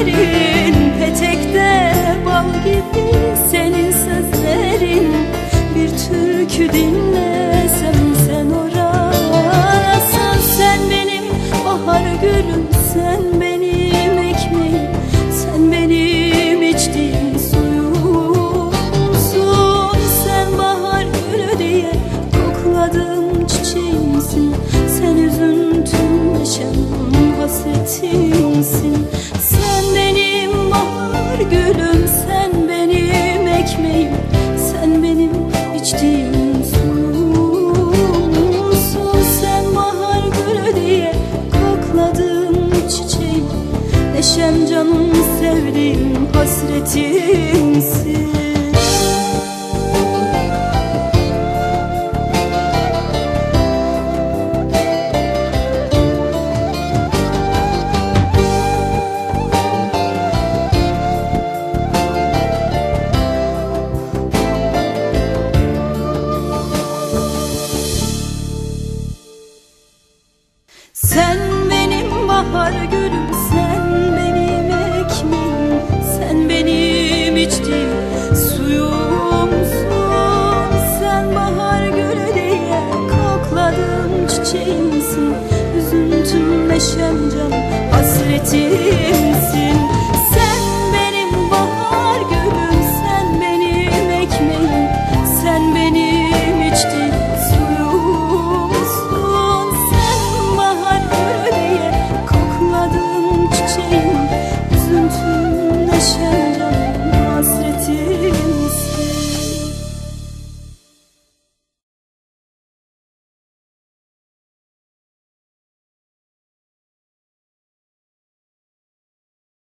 ellerin Petekte Sen benim bahar gülüm,